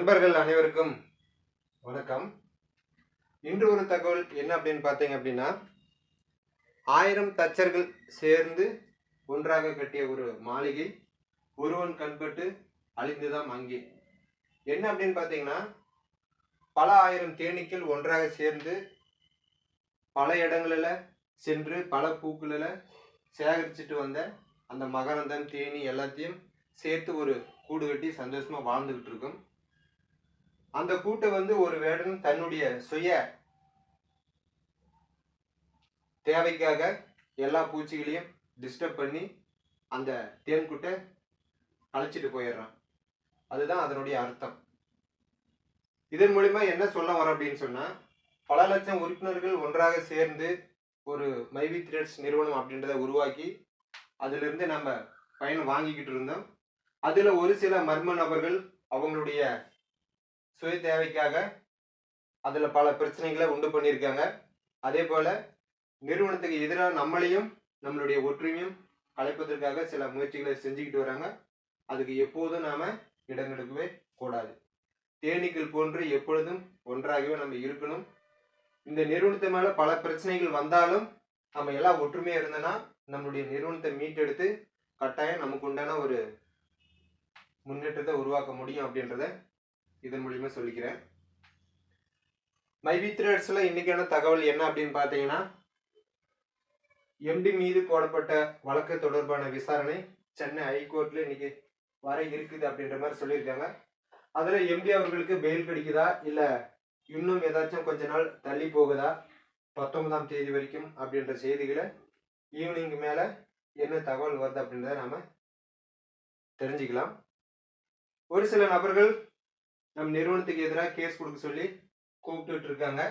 நண்பர்கள் அனைவருக்கும் வணக்கம். இன்று ஒரு தகவல் என்ன அப்படின்னு பார்த்தீங்க அப்படின்னா ஆயிரம் தச்சர்கள் சேர்ந்து ஒன்றாக கட்டிய ஒரு மாளிகை ஒருவன் கண்பட்டு அழிந்துதான் அங்கே என்ன அப்படின்னு பார்த்தீங்கன்னா பல ஆயிரம் தேனீக்கள் ஒன்றாக சேர்ந்து பல இடங்களில் சென்று பல பூக்களில் சேகரிச்சுட்டு வந்த அந்த மகரந்தம் தேனி எல்லாத்தையும் சேர்த்து ஒரு கூடு கட்டி சந்தோஷமாக வாழ்ந்துக்கிட்டு இருக்கும். அந்த கூட்டை வந்து ஒரு வேடன் தன்னுடைய சுய தேவைக்காக எல்லா பூச்சிகளையும் டிஸ்டர்ப் பண்ணி அந்த தேன்கூட்டை அழைச்சிட்டு போயிடுறான். அதுதான் அதனுடைய அர்த்தம். இதன் மூலிமா என்ன சொல்ல வரோம் அப்படின்னு சொன்னால் பல லட்சம் உறுப்பினர்கள் ஒன்றாக சேர்ந்து ஒரு மைவி த்ரெட்ஸ் நிறுவனம் அப்படின்றத உருவாக்கி அதிலிருந்து நம்ம பயணம் வாங்கிக்கிட்டு இருந்தோம். அதில் ஒரு சில மர்ம நபர்கள் அவங்களுடைய சுய தேவைக்காக அதில் பல பிரச்சனைகளை உண்டு பண்ணியிருக்காங்க. அதே போல் நிறுவனத்துக்கு எதிராக நம்மளையும் நம்மளுடைய ஒற்றுமையும் கலைப்பதற்காக சில முயற்சிகளை செஞ்சுக்கிட்டு வராங்க. அதுக்கு எப்போதும் நாம் இடம் கொடுக்கவே கூடாது. தேனீக்கள் போன்று எப்பொழுதும் ஒன்றாகவே நம்ம இருக்கணும். இந்த நிறுவனத்து மேலே பல பிரச்சனைகள் வந்தாலும் நம்ம எல்லாம் ஒற்றுமையாக இருந்தோன்னா நம்மளுடைய நிறுவனத்தை மீட்டெடுத்து கட்டாயம் நமக்கு உண்டான ஒரு முன்னேற்றத்தை உருவாக்க முடியும் அப்படின்றத இதன் மூலியமா சொல்லிக்கிறேன். மைபி த்ரெட்ஸில் இன்னைக்கான தகவல் என்ன அப்படின்னு பார்த்தீங்கன்னா எம்டி மீது போடப்பட்ட வழக்கு தொடர்பான விசாரணை சென்னை ஹைகோர்ட்டில் இன்னைக்கு வர இருக்குது அப்படின்ற மாதிரி சொல்லியிருக்காங்க. அதில் எம்டி அவர்களுக்கு பெயில் கிடைக்குதா? இல்லை இன்னும் ஏதாச்சும் கொஞ்ச நாள் தள்ளி போகுதா? பத்தொன்பதாம் தேதி வரைக்கும் அப்படின்ற செய்திகளை ஈவினிங் மேலே என்ன தகவல் வருது அப்படின்றத நாம தெரிஞ்சுக்கலாம். ஒரு சில நபர்கள் நம் நிறுவனத்துக்கு எதிராக கேஸ் கொடுக்க சொல்லி கூப்பிட்டுட்டு இருக்காங்க.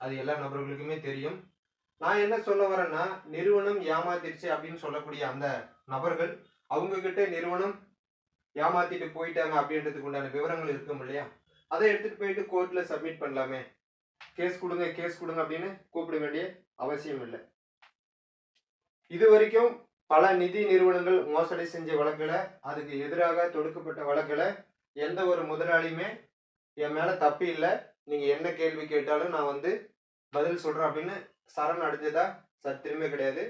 அது எல்லா நபர்களுக்குமே தெரியும். நான் என்ன சொல்ல வரேன்னா நிறுவனம் ஏமாத்திருச்சு அப்படின்னு சொல்லக்கூடிய அந்த நபர்கள் அவங்க கிட்ட நிறுவனம் ஏமாத்திட்டு போயிட்டாங்க அப்படின்றதுக்கு உண்டான விவரங்கள் இருக்கும் இல்லையா? அதை எடுத்துட்டு போயிட்டு கோர்ட்ல சப்மிட் பண்ணலாமே. கேஸ் கொடுங்க கேஸ் கொடுங்க அப்படின்னு கூப்பிட வேண்டிய அவசியம் இல்லை. இது வரைக்கும் பல நிதி நிறுவனங்கள் மோசடி செஞ்ச வழக்கில் அதுக்கு எதிராக தொடுக்கப்பட்ட வழக்கில் எந்த ஒரு முதலாளியுமே என் மேலே தப்பு இல்லை. நீங்கள் என்ன கேள்வி கேட்டாலும் நான் வந்து பதில் சொல்கிறேன் அப்படின்னு சரண் அடைஞ்சதா சத்தியமே கிடையாது.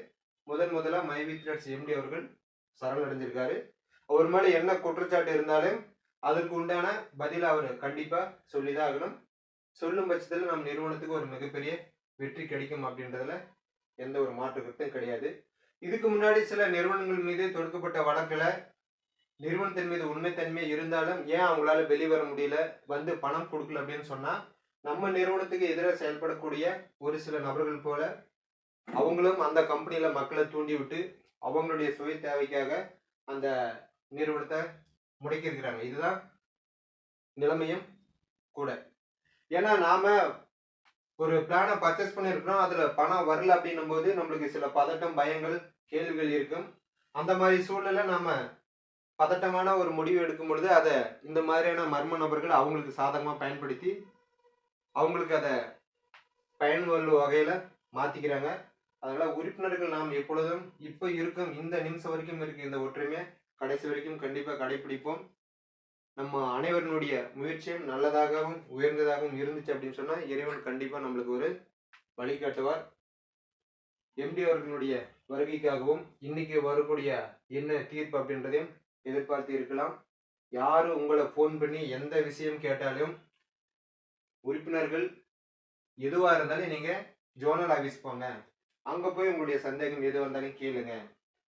முதன் முதலாக மைவி த்ரெட்ஸ் எம்டி அவர்கள் சரண் அடைஞ்சிருக்காரு. அவர் மேலே என்ன குற்றச்சாட்டு இருந்தாலும் அதற்கு உண்டான பதில் அவர் கண்டிப்பாக சொல்லி தான் ஆகணும். சொல்லும் பட்சத்தில் நம் நிறுவனத்துக்கு ஒரு மிகப்பெரிய வெற்றி கிடைக்கும் அப்படின்றதுல எந்த ஒரு மாற்று கருத்தும் கிடையாது. இதுக்கு முன்னாடி சில நிறுவனங்கள் மீது தொடுக்கப்பட்ட வழக்கில் நிறுவனத்தின் மீது உண்மைத்தன்மை இருந்தாலும் ஏன் அவங்களால வெளிவர முடியல? வந்து பணம் கொடுக்கல அப்படின்னு சொன்னா நம்ம நிறுவனத்துக்கு எதிராக செயல்படக்கூடிய ஒரு சில நபர்கள் போல அவங்களும் அந்த கம்பெனியில மக்களை தூண்டி விட்டு அவங்களுடைய சுய தேவைக்காக அந்த நிறுவனத்தை முடக்கியிருக்கிறாங்க இதுதான் நிலைமையும் கூட. ஏன்னா நாம ஒரு பிளானை பர்ச்சேஸ் பண்ணியிருக்கிறோம் அதில் பணம் வரல அப்படின்னும் போது நம்மளுக்கு சில பதட்டம் பயங்கள் கேள்விகள் இருக்கும். அந்த மாதிரி சூழ்நிலை நாம் பதட்டமான ஒரு முடிவு எடுக்கும் பொழுது அதை இந்த மாதிரியான மர்ம நபர்கள் அவங்களுக்கு சாதகமாக பயன்படுத்தி அவங்களுக்கு அதை பயனுள்ள வகையில் மாற்றிக்கிறாங்க அதனால் உறுப்பினர்கள் நாம் எப்பொழுதும் இப்போ இருக்கும் இந்த நிமிஷம் வரைக்கும் இருக்கு இந்த ஒற்றுமையை கடைசி வரைக்கும் கண்டிப்பாக கடைபிடிப்போம். நம்ம அனைவரினுடைய முயற்சியும் நல்லதாகவும் உயர்ந்ததாகவும் இருந்துச்சு அப்படின்னு சொன்னால் இறைவன் கண்டிப்பாக நம்மளுக்கு ஒரு வழிகாட்டுவார் எம்டி அவர்களுடைய வருகைக்காகவும் இன்னைக்கு வரக்கூடிய என்ன தீர்ப்பு அப்படின்றதையும் எதிர்பார்த்து இருக்கலாம் யார் உங்களை ஃபோன் பண்ணி எந்த விஷயம் கேட்டாலும் உறுப்பினர்கள் எதுவாக இருந்தாலும் நீங்கள் ஜோனல் ஆஃபீஸ் போங்க. அங்கே போய் உங்களுடைய சந்தேகம் எதுவாக இருந்தாலும் கேளுங்க.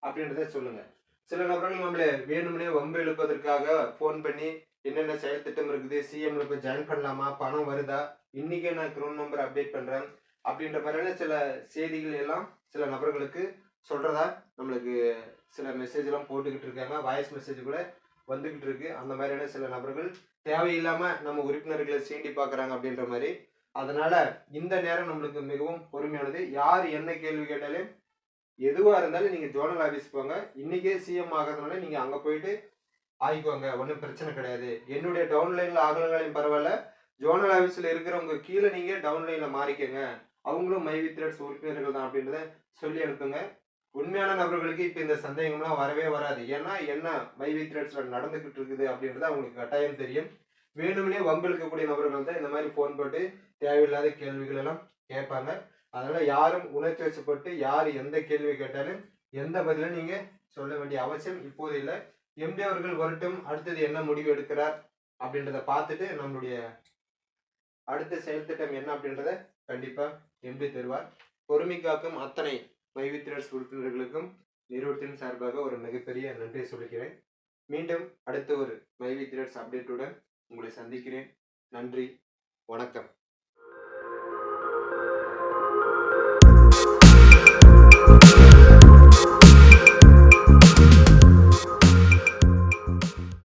அப்படின்றத சொல்லுங்கள் சில நபர்கள் நம்மளை வேணும்னே வம்பு இழுப்பதற்காக ஃபோன் பண்ணி என்னென்ன செயல் திட்டம் இருக்குது சிஎம்ல போய் ஜாயின் பண்ணலாமா பணம் வருதா இன்னைக்கே நான் க்ரோன் நம்பர் அப்டேட் பண்ணுறேன் அப்படின்ற மாதிரியான சில செய்திகள் எல்லாம் சில நபர்களுக்கு சொல்கிறதா நம்மளுக்கு சில மெசேஜ்லாம் போட்டுக்கிட்டு இருக்காங்க. வாய்ஸ் மெசேஜ் கூட வந்துக்கிட்டு இருக்கு. அந்த மாதிரியான சில நபர்கள் தேவையில்லாமல் நம்ம உறுப்பினர்களை சீண்டி பார்க்குறாங்க அப்படின்ற மாதிரி. அதனால இந்த நேரம் நம்மளுக்கு மிகவும் பொறுமையானது. யார் என்ன கேள்வி கேட்டாலும் எதுவாக இருந்தாலும் நீங்கள் ஜோனல் ஆஃபீஸ் போங்க. இன்றைக்கே சிஎம் ஆகிறதுனால நீங்கள் அங்கே போயிட்டு ஆகிக்கோங்க ஒன்றும் பிரச்சனை கிடையாது. என்னுடைய டவுன்லைனில் ஆகலங்களையும் பரவாயில்ல. ஜோனல் ஆஃபீஸில் இருக்கிறவங்க கீழே நீங்கள் டவுன்லைனில் மாறிக்கோங்க. அவங்களும் மைவி த்ரெட்ஸ் உறுப்பினர்கள் தான் அப்படின்றத சொல்லி அனுப்புங்க. உண்மையான நபர்களுக்கு இப்போ இந்த சந்தேகம்லாம் வரவே வராது. ஏன்னா என்ன மைவி த்ரெட்ஸில் நடந்துக்கிட்டு இருக்குது அப்படின்றது அவங்களுக்கு கட்டாயம் தெரியும். வேணும்னே வம்பிழுக்கக்கூடிய நபர்கள் தான் இந்த மாதிரி ஃபோன் போட்டு தேவையில்லாத கேள்விகள் எல்லாம் கேட்பாங்க. அதனால யாரும் உணர்ச்சி வச்சுப்பட்டு யார் எந்த கேள்வி கேட்டாலும் எந்த பதிலும் நீங்க சொல்ல வேண்டிய அவசியம் இப்போது இல்லை. எம்டி அவர்கள் வரட்டும் அடுத்தது என்ன முடிவு எடுக்கிறார் அப்படின்றத பார்த்துட்டு நம்மளுடைய அடுத்த செயல் திட்டம் என்ன அப்படின்றத கண்டிப்பா எம்டி தருவார். பொறுமை காக்கும் அத்தனை மைவித்திரர்ஸ் உறுப்பினர்களுக்கும் நிறுவனத்தின் சார்பாக ஒரு மிகப்பெரிய நன்றி சொல்கிறேன். மீண்டும் அடுத்த ஒரு மைவித்திரர்ஸ் அப்டேட்டுடன் உங்களை சந்திக்கிறேன். நன்றி. வணக்கம்.